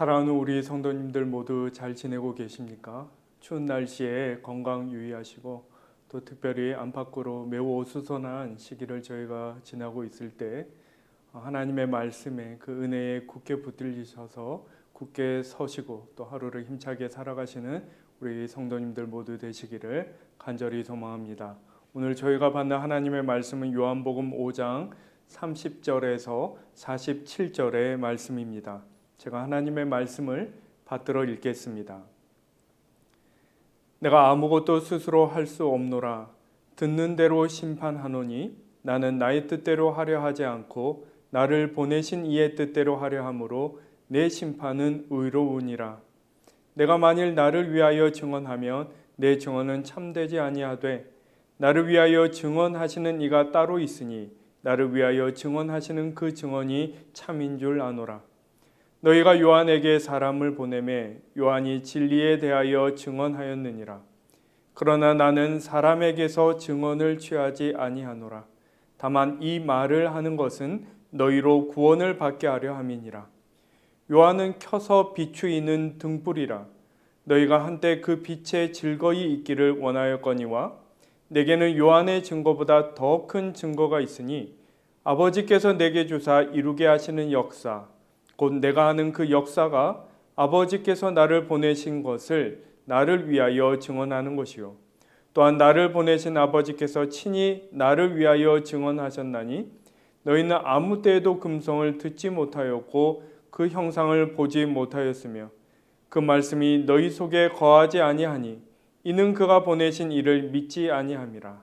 사랑하는 우리 성도님들 모두 잘 지내고 계십니까? 추운 날씨에 건강 유의하시고 또 특별히 안팎으로 매우 어수선한 시기를 저희가 지나고 있을 때 하나님의 말씀에 그 은혜에 굳게 붙들리셔서 굳게 서시고 또 하루를 힘차게 살아가시는 우리 성도님들 모두 되시기를 간절히 소망합니다. 오늘 저희가 받는 하나님의 말씀은 요한복음 5장 30절에서 47절의 말씀입니다. 제가 하나님의 말씀을 받들어 읽겠습니다. 내가 아무것도 스스로 할 수 없노라. 듣는 대로 심판하노니 나는 나의 뜻대로 하려 하지 않고 나를 보내신 이의 뜻대로 하려 함으로 내 심판은 의로우니라. 내가 만일 나를 위하여 증언하면 내 증언은 참되지 아니하되 나를 위하여 증언하시는 이가 따로 있으니 나를 위하여 증언하시는 그 증언이 참인 줄 아노라 너희가 요한에게 사람을 보내매 요한이 진리에 대하여 증언하였느니라. 그러나 나는 사람에게서 증언을 취하지 아니하노라. 다만 이 말을 하는 것은 너희로 구원을 받게 하려 함이니라. 요한은 켜서 비추이는 등불이라. 너희가 한때 그 빛에 즐거이 있기를 원하였거니와 내게는 요한의 증거보다 더 큰 증거가 있으니 아버지께서 내게 주사 이루게 하시는 역사 곧 내가 하는 그 역사가 아버지께서 나를 보내신 것을 나를 위하여 증언하는 것이요. 또한 나를 보내신 아버지께서 친히 나를 위하여 증언하셨나니 너희는 아무 때에도 금성을 듣지 못하였고 그 형상을 보지 못하였으며 그 말씀이 너희 속에 거하지 아니하니 이는 그가 보내신 이를 믿지 아니함이라.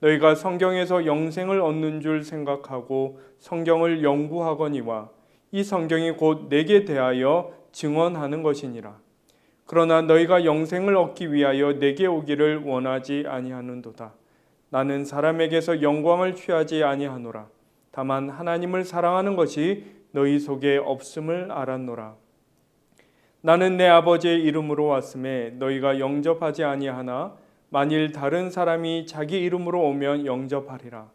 너희가 성경에서 영생을 얻는 줄 생각하고 성경을 연구하거니와 이 성경이 곧 내게 대하여 증언하는 것이니라. 그러나 너희가 영생을 얻기 위하여 내게 오기를 원하지 아니하는도다. 나는 사람에게서 영광을 취하지 아니하노라. 다만 하나님을 사랑하는 것이 너희 속에 없음을 알았노라. 나는 내 아버지의 이름으로 왔음에 너희가 영접하지 아니하나 만일 다른 사람이 자기 이름으로 오면 영접하리라.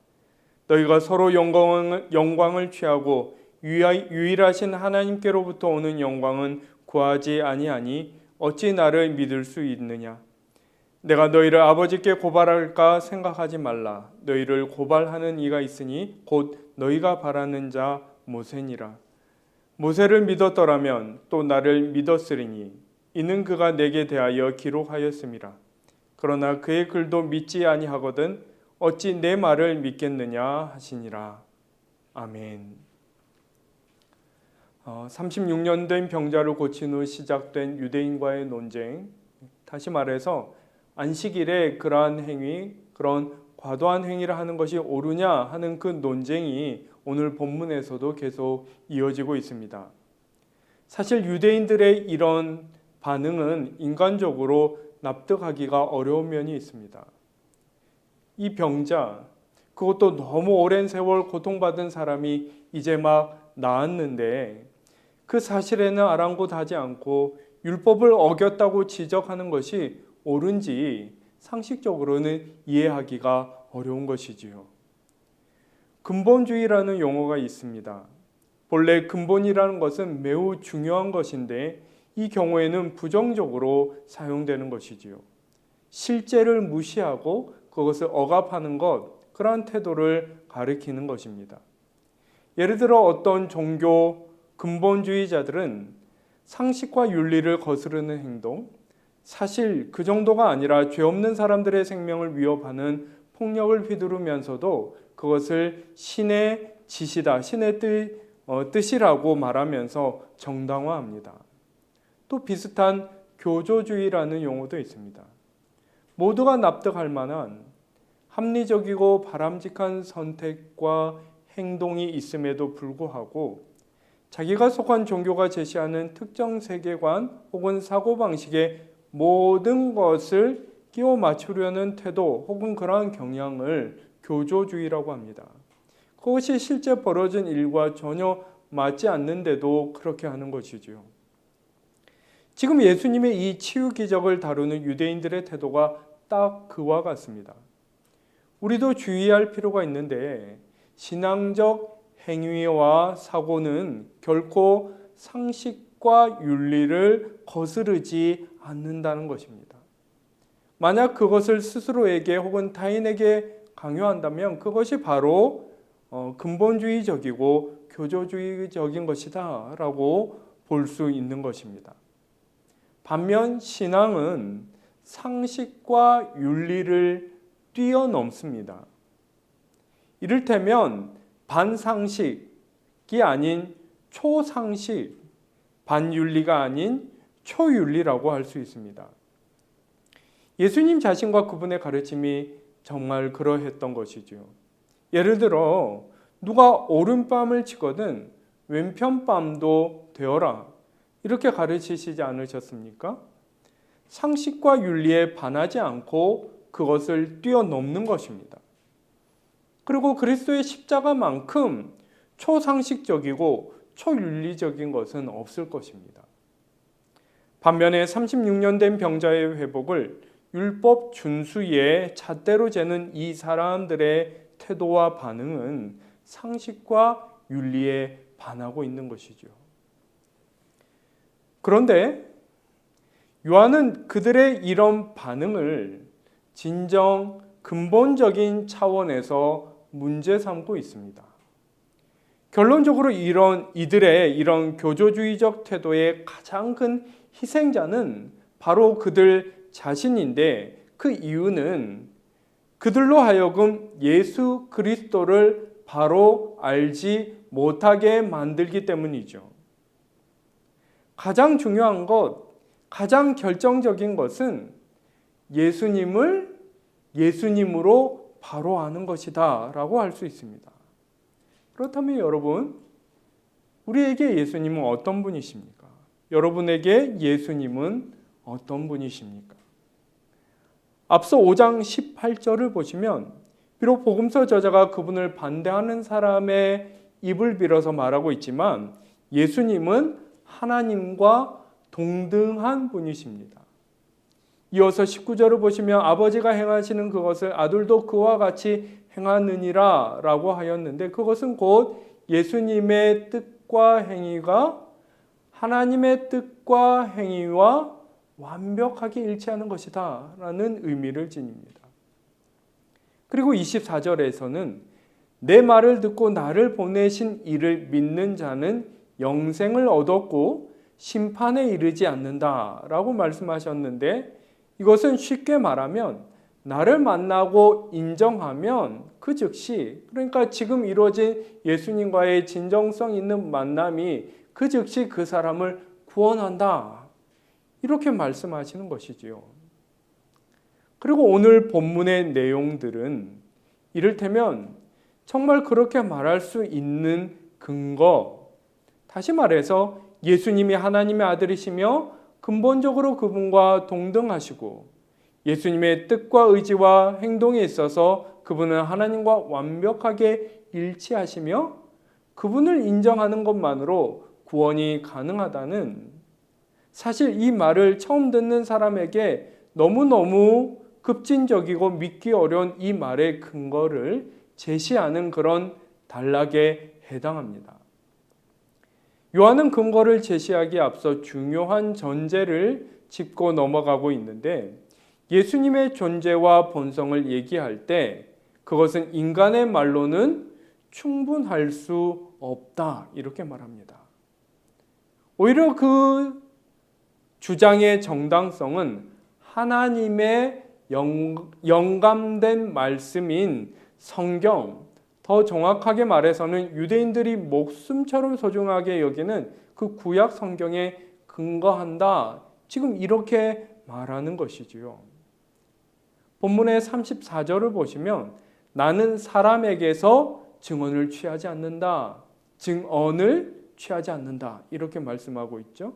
너희가 서로 영광을, 취하고 유일하신 하나님께로부터 오는 영광은 구하지 아니하니 어찌 나를 믿을 수 있느냐? 내가 너희를 아버지께 고발할까 생각하지 말라. 너희를 고발하는 이가 있으니 곧 너희가 바라는 자 모세니라. 모세를 믿었더라면 또 나를 믿었으리니 이는 그가 내게 대하여 기록하였음이라. 그러나 그의 글도 믿지 아니하거든 어찌 내 말을 믿겠느냐 하시니라. 아멘. 36년 어, 된 병자를 고친 후 시작된 유대인과의 논쟁, 다시 말해서 안식일에 그러한 행위, 그런 과도한 행위를 하는 것이 옳으냐 하는 그 논쟁이 오늘 본문에서도 계속 이어지고 있습니다. 사실 유대인들의 이런 반응은 인간적으로 납득하기가 어려운 면이 있습니다. 이 병자, 그것도 너무 오랜 세월 고통받은 사람이 이제 막 나았는데 그 사실에는 아랑곳하지 않고 율법을 어겼다고 지적하는 것이 옳은지 상식적으로는 이해하기가 어려운 것이지요. 근본주의라는 용어가 있습니다. 본래 근본이라는 것은 매우 중요한 것인데 이 경우에는 부정적으로 사용되는 것이지요. 실제를 무시하고 그것을 억압하는 것, 그러한 태도를 가리키는 것입니다. 예를 들어 어떤 종교 근본주의자들은 상식과 윤리를 거스르는 행동, 사실 그 정도가 아니라 죄 없는 사람들의 생명을 위협하는 폭력을 휘두르면서도 그것을 신의 지시다, 신의 뜻, 어, 뜻이라고 말하면서 정당화합니다. 또 비슷한 교조주의라는 용어도 있습니다. 모두가 납득할 만한 합리적이고 바람직한 선택과 행동이 있음에도 불구하고 자기가 속한 종교가 제시하는 특정 세계관 혹은 사고방식의 모든 것을 끼워 맞추려는 태도 혹은 그러한 경향을 교조주의라고 합니다. 그것이 실제 벌어진 일과 전혀 맞지 않는데도 그렇게 하는 것이지요. 지금 예수님의 이 치유 기적을 다루는 유대인들의 태도가 딱 그와 같습니다. 우리도 주의할 필요가 있는데 신앙적 행위와 사고는 결코 상식 상식과 윤리를 거스르지 않는다는 것입니다. 만약 그것을 스스로에게 혹은 타인에게 강요한다면 그것이 바로 어, 근본주의적이고 교조주의적인 것이다 라고 볼 수 있는 것입니다. 반면 신앙은 상식과 윤리를 뛰어넘습니다. 이를테면 반상식이 아닌 초상식, 반윤리가 아닌 초윤리라고 할 수 있습니다. 예수님 자신과 그분의 가르침이 정말 그러했던 것이지요. 예를 들어 누가 오른밤을 치거든 왼편밤도 되어라 이렇게 가르치시지 않으셨습니까? 상식과 윤리에 반하지 않고 그것을 뛰어넘는 것입니다. 그리고 그리스도의 십자가만큼 초상식적이고 초윤리적인 것은 없을 것입니다. 반면에 36년 된 병자의 회복을 율법 준수의 잣대로 재는 이 사람들의 태도와 반응은 상식과 윤리에 반하고 있는 것이죠. 그런데 요한은 그들의 이런 반응을 진정 근본적인 차원에서 문제 삼고 있습니다. 결론적으로 이런 이들의 이런 교조주의적 태도의 가장 큰 희생자는 바로 그들 자신인데 그 이유는 그들로 하여금 예수 그리스도를 바로 알지 못하게 만들기 때문이죠. 가장 중요한 것, 가장 결정적인 것은 예수님을 예수님으로 바로 아는 것이다 라고 할 수 있습니다. 그렇다면 여러분, 우리에게 예수님은 어떤 분이십니까? 여러분에게 예수님은 어떤 분이십니까? 앞서 5장 18절을 보시면 비록 복음서 저자가 그분을 반대하는 사람의 입을 빌어서 말하고 있지만 예수님은 하나님과 동등한 분이십니다. 이어서 19절을 보시면 아버지가 행하시는 그것을 아들도 그와 같이 행하느니라 라고 하였는데 그것은 곧 예수님의 뜻과 행위가 하나님의 뜻과 행위와 완벽하게 일치하는 것이다 라는 의미를 지닙니다. 그리고 24절에서는 내 말을 듣고 나를 보내신 이를 믿는 자는 영생을 얻었고 심판에 이르지 않는다 라고 말씀하셨는데 이것은 쉽게 말하면 나를 만나고 인정하면 그 즉시 그러니까 지금 이루어진 예수님과의 진정성 있는 만남이 그 즉시 그 사람을 구원한다. 이렇게 말씀하시는 것이지요. 그리고 오늘 본문의 내용들은 이를테면 정말 그렇게 말할 수 있는 근거, 다시 말해서 예수님이 하나님의 아들이시며 근본적으로 그분과 동등하시고 예수님의 뜻과 의지와 행동에 있어서 그분은 하나님과 완벽하게 일치하시며 그분을 인정하는 것만으로 구원이 가능하다는 사실 이 말을 처음 듣는 사람에게 너무너무 급진적이고 믿기 어려운 이 말의 근거를 제시하는 그런 단락에 해당합니다. 요한은 근거를 제시하기에 앞서 중요한 전제를 짚고 넘어가고 있는데 예수님의 존재와 본성을 얘기할 때 그것은 인간의 말로는 충분할 수 없다. 이렇게 말합니다. 오히려 그 주장의 정당성은 하나님의 영, 영감된 말씀인 성경, 더 정확하게 말해서는 유대인들이 목숨처럼 소중하게 여기는 그 구약 성경에 근거한다. 지금 이렇게 말하는 것이지요. 본문의 34절을 보시면 나는 사람에게서 증언을 취하지 않는다. 증언을 취하지 않는다. 이렇게 말씀하고 있죠.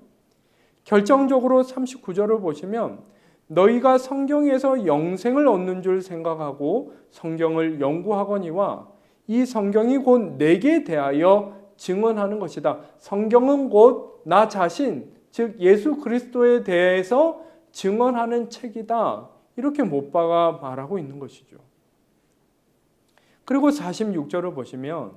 결정적으로 39절을 보시면 너희가 성경에서 영생을 얻는 줄 생각하고 성경을 연구하거니와 이 성경이 곧 내게 대하여 증언하는 것이다. 성경은 곧 나 자신, 즉 예수 그리스도에 대해서 증언하는 책이다. 이렇게 못 박아 말하고 있는 것이죠. 그리고 46절을 보시면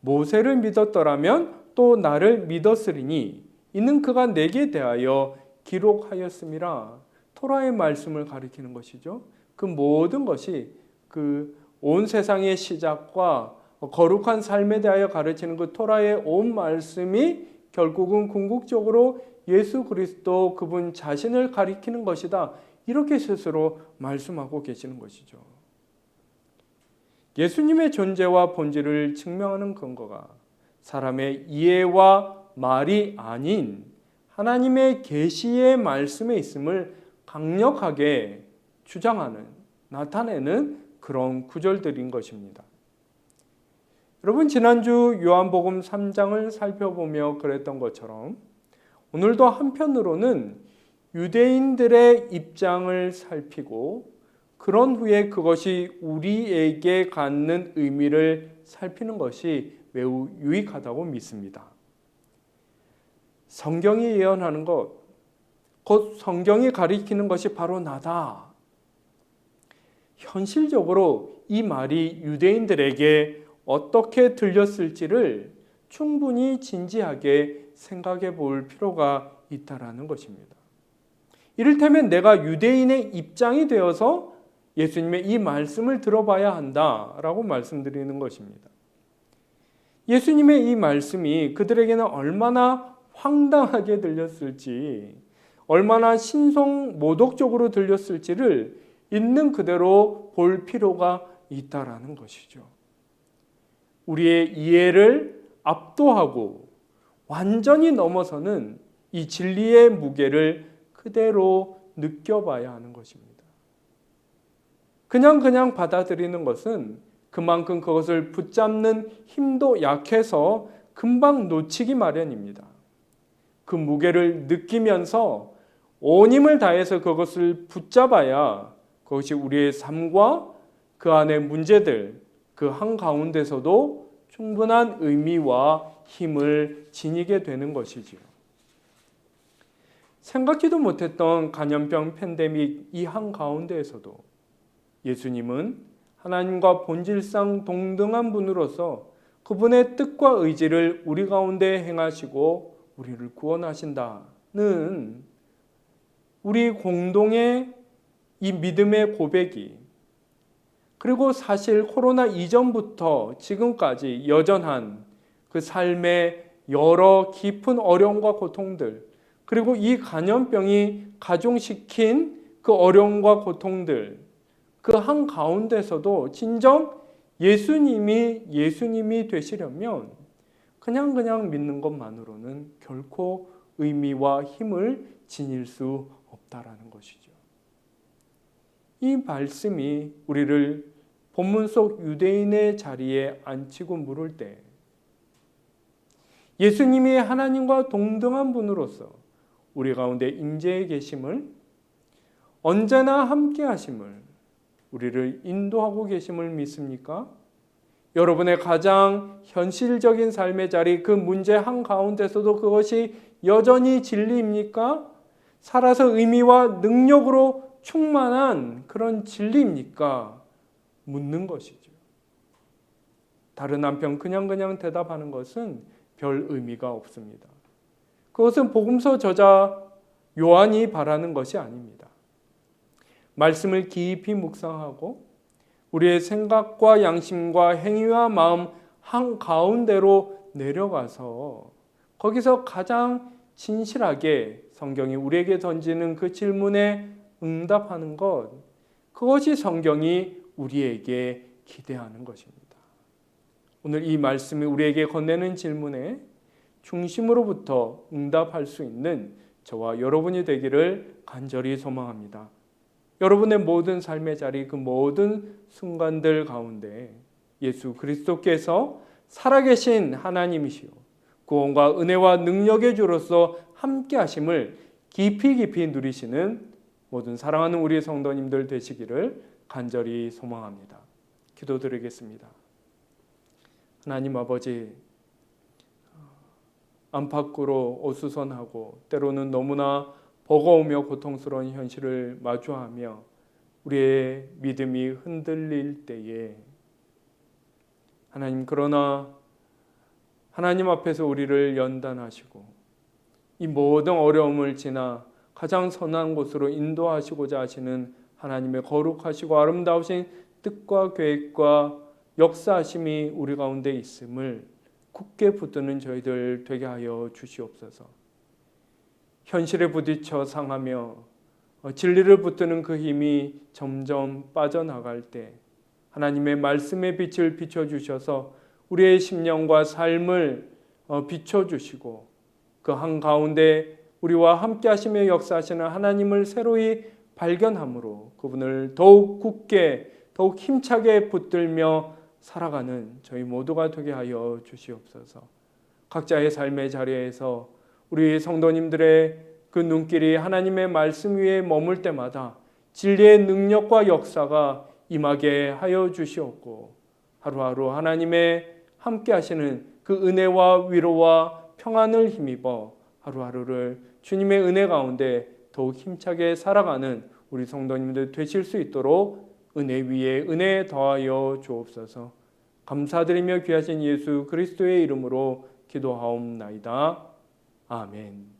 모세를 믿었더라면 또 나를 믿었으리니 이는 그가 내게 대하여 기록하였음이라 토라의 말씀을 가리키는 것이죠. 그 모든 것이 그 온 세상의 시작과 거룩한 삶에 대하여 가르치는 그 토라의 온 말씀이 결국은 궁극적으로 예수 그리스도 그분 자신을 가리키는 것이다. 이렇게 스스로 말씀하고 계시는 것이죠. 예수님의 존재와 본질을 증명하는 근거가 사람의 이해와 말이 아닌 하나님의 계시의 말씀에 있음을 강력하게 주장하는 나타내는 그런 구절들인 것입니다. 여러분 지난주 요한복음 3장을 살펴보며 그랬던 것처럼 오늘도 한편으로는 유대인들의 입장을 살피고 그런 후에 그것이 우리에게 갖는 의미를 살피는 것이 매우 유익하다고 믿습니다. 성경이 예언하는 것, 곧 성경이 가리키는 것이 바로 나다. 현실적으로 이 말이 유대인들에게 어떻게 들렸을지를 충분히 진지하게 생각해 볼 필요가 있다라는 것입니다. 이를테면 내가 유대인의 입장이 되어서 예수님의 이 말씀을 들어봐야 한다라고 말씀드리는 것입니다. 예수님의 이 말씀이 그들에게는 얼마나 황당하게 들렸을지, 얼마나 신성 모독적으로 들렸을지를 있는 그대로 볼 필요가 있다라는 것이죠. 우리의 이해를 압도하고 완전히 넘어서는 이 진리의 무게를 그대로 느껴봐야 하는 것입니다. 그냥 그냥 받아들이는 것은 그만큼 그것을 붙잡는 힘도 약해서 금방 놓치기 마련입니다. 그 무게를 느끼면서 온 힘을 다해서 그것을 붙잡아야 그것이 우리의 삶과 그 안의 문제들 그 한가운데서도 충분한 의미와 힘을 지니게 되는 것이지요. 생각지도 못했던 간염병 팬데믹 이 한가운데에서도 예수님은 하나님과 본질상 동등한 분으로서 그분의 뜻과 의지를 우리 가운데 행하시고 우리를 구원하신다는 우리 공동의 이 믿음의 고백이 그리고 사실 코로나 이전부터 지금까지 여전한 그 삶의 여러 깊은 어려움과 고통들 그리고 이 간염병이 가중시킨 그 어려움과 고통들 그 한 가운데서도 진정 예수님이 예수님이 되시려면 그냥 그냥 믿는 것만으로는 결코 의미와 힘을 지닐 수 없다라는 것이죠. 이 말씀이 우리를 본문 속 유대인의 자리에 앉히고 물을 때 예수님이 하나님과 동등한 분으로서 우리 가운데 임재해 계심을 언제나 함께 하심을 우리를 인도하고 계심을 믿습니까? 여러분의 가장 현실적인 삶의 자리 그 문제 한 가운데서도 그것이 여전히 진리입니까? 살아서 의미와 능력으로 충만한 그런 진리입니까? 묻는 것이죠. 다른 한편 그냥 그냥 대답하는 것은 별 의미가 없습니다. 그것은 복음서 저자 요한이 바라는 것이 아닙니다. 말씀을 깊이 묵상하고 우리의 생각과 양심과 행위와 마음 한 가운데로 내려가서 거기서 가장 진실하게 성경이 우리에게 던지는 그 질문에 응답하는 것, 그것이 성경이 우리에게 기대하는 것입니다. 오늘 이 말씀이 우리에게 건네는 질문에 중심으로부터 응답할 수 있는 저와 여러분이 되기를 간절히 소망합니다. 여러분의 모든 삶의 자리 그 모든 순간들 가운데 예수 그리스도께서 살아계신 하나님이시요 구원과 은혜와 능력의 주로서 함께 하심을 깊이 깊이 누리시는 모든 사랑하는 우리 성도님들 되시기를 간절히 소망합니다. 기도드리겠습니다. 하나님 아버지 안팎으로 어수선하고 때로는 너무나 버거우며 고통스러운 현실을 마주하며 우리의 믿음이 흔들릴 때에 하나님 그러나 하나님 앞에서 우리를 연단하시고 이 모든 어려움을 지나 가장 선한 곳으로 인도하시고자 하시는 하나님의 거룩하시고 아름다우신 뜻과 계획과 역사하심이 우리 가운데 있음을 굳게 붙드는 저희들 되게 하여 주시옵소서. 현실에 부딪혀 상하며 어, 진리를 붙드는 그 힘이 점점 빠져나갈 때 하나님의 말씀의 빛을 비춰 주셔서 우리의 심령과 삶을 어, 비춰 주시고 그 한가운데 우리와 함께 하시며 역사하시는 하나님을 새로이 발견함으로 그분을 더욱 굳게 더욱 힘차게 붙들며 살아가는 저희 모두가 되게 하여 주시옵소서. 각자의 삶의 자리에서 우리 성도님들의 그 눈길이 하나님의 말씀 위에 머물 때마다 진리의 능력과 역사가 임하게 하여 주시옵고 하루하루 하나님의 함께 하시는 그 은혜와 위로와 평안을 힘입어 하루하루를 주님의 은혜 가운데 더욱 힘차게 살아가는 우리 성도님들 되실 수 있도록 은혜 위에 은혜 더하여 주옵소서. 감사드리며 귀하신 예수 그리스도의 이름으로 기도하옵나이다. 아멘.